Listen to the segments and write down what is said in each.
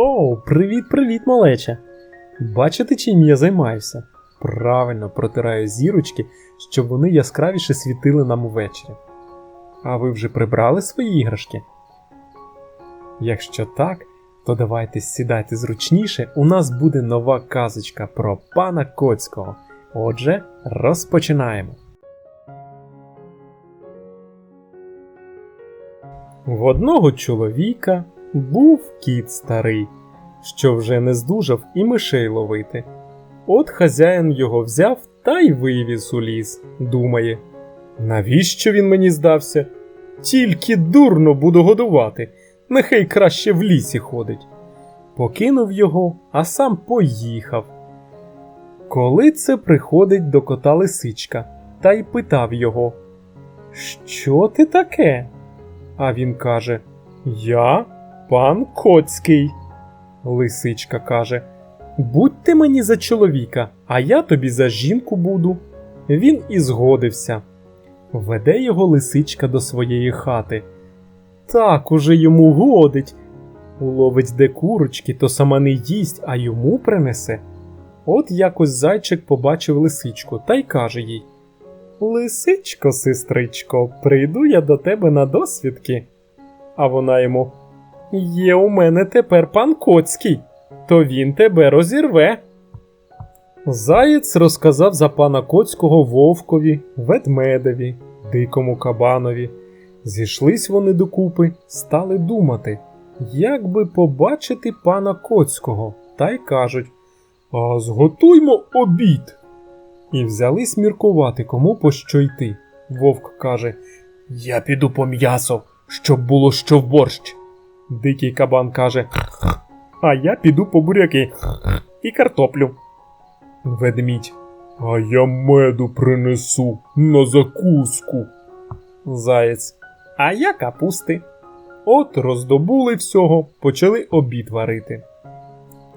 О, привіт-привіт, малеча! Бачите, чим я займаюся? Правильно протираю зірочки, щоб вони яскравіше світили нам увечері. А ви вже прибрали свої іграшки? Якщо так, то давайте сідайте зручніше, у нас буде нова казочка про пана Коцького. Отже, розпочинаємо. В одного чоловіка був кіт старий, що вже не здужав і мишей ловити. От хазяїн його взяв та й вивіз у ліс, думає. Навіщо він мені здався? Тільки дурно буду годувати, нехай краще в лісі ходить. Покинув його, а сам поїхав. Коли це приходить до кота лисичка та й питав його: Що ти таке? А він каже: Я пан Коцький. Лисичка каже: Будьте мені за чоловіка, а я тобі за жінку буду. Він і згодився. Веде його лисичка до своєї хати. Так уже йому годить. Уловить де курочки, то сама не їсть, а йому принесе. От якось зайчик побачив лисичку та й каже їй: Лисичко, сестричко, прийду я до тебе на досвідки. А вона йому: Є у мене тепер пан Коцький, то він тебе розірве. Заєць розказав за пана Коцького вовкові, ведмедеві, дикому кабанові. Зійшлись вони докупи, стали думати, як би побачити пана Коцького, та й кажуть: А зготуймо обід. І взялись міркувати, кому по що йти. Вовк каже: Я піду по м'ясо, щоб було що в борщ. Дикий кабан каже: А я піду по буряки і картоплю. Ведмідь. А я меду принесу на закуску. Заєць. А я капусти. От роздобули всього, почали обід варити.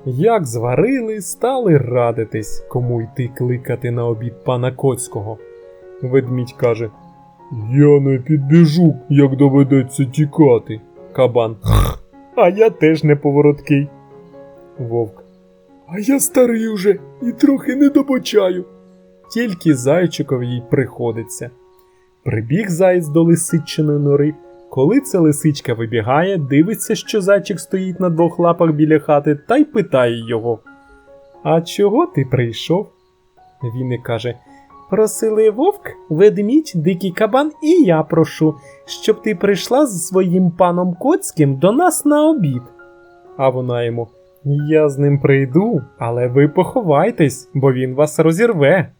Як зварили, стали радитись, кому йти кликати на обід пана Коцького. Ведмідь каже: Я не підбіжу, як доведеться тікати. Кабан. А я теж не повороткий. Вовк. А я старий уже і трохи не добочаю. Тільки зайчикові й приходиться. Прибіг заєць до лисичиної нори. Коли ця лисичка вибігає, дивиться, що зайчик стоїть на двох лапах біля хати, та й питає його: А чого ти прийшов? Він і каже: Просили вовк, ведмідь, дикий кабан, і я прошу, щоб ти прийшла з своїм паном Коцьким до нас на обід. А вона йому: Я з ним прийду, але ви поховайтесь, бо він вас розірве.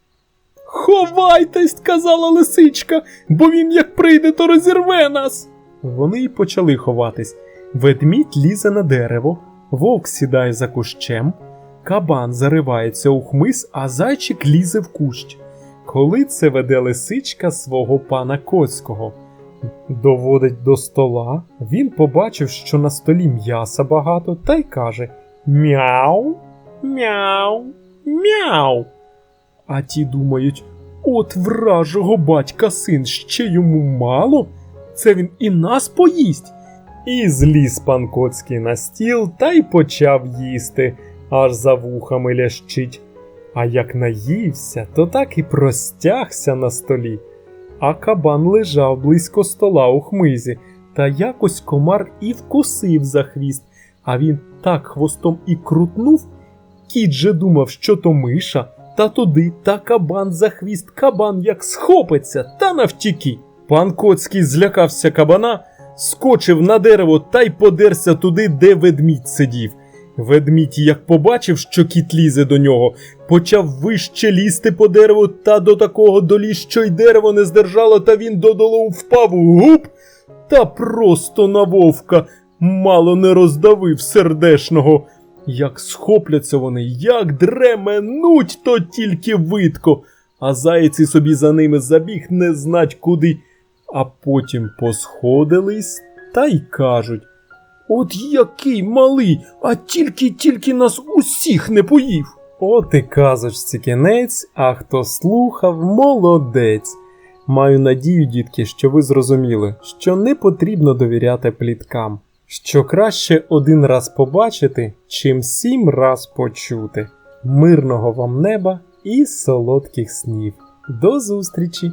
Ховайтесь, казала лисичка, бо він як прийде, то розірве нас. Вони й почали ховатись. Ведмідь лізе на дерево, вовк сідає за кущем, кабан заривається у хмиз, а зайчик лізе в кущ. Коли це веде лисичка свого пана Коцького. Доводить до стола, він побачив, що на столі м'яса багато, та й каже Мяу, мяу, мяу. А ті думають: от вражого батька син ще йому мало, це він і нас поїсть. І зліз пан Коцький на стіл та й почав їсти, аж за вухами лящить. А як наївся, то так і простягся на столі. А кабан лежав близько стола у хмизі, та якось комар і вкусив за хвіст, а він так хвостом і крутнув. Кіт же думав, що то миша, та туди, та кабан за хвіст, кабан як схопиться, та навтіки. Пан Коцький злякався кабана, скочив на дерево та й подерся туди, де ведмідь сидів. Ведмідь, як побачив, що кіт лізе до нього, почав вище лізти по дереву та до такого доліз, що й дерево не здержало, та він додолу впав гуп, та просто на вовка мало не роздавив сердешного. Як схопляться вони, як дременуть, то тільки видко, а зайці собі за ними забіг не знать куди. А потім посходились та й кажуть: От який малий, а тільки тільки нас усіх не поїв. От і казочці кінець, а хто слухав, молодець. Маю надію, дітки, що ви зрозуміли, що не потрібно довіряти пліткам, що краще один раз побачити, чим сім раз почути. Мирного вам неба і солодких снів. До зустрічі!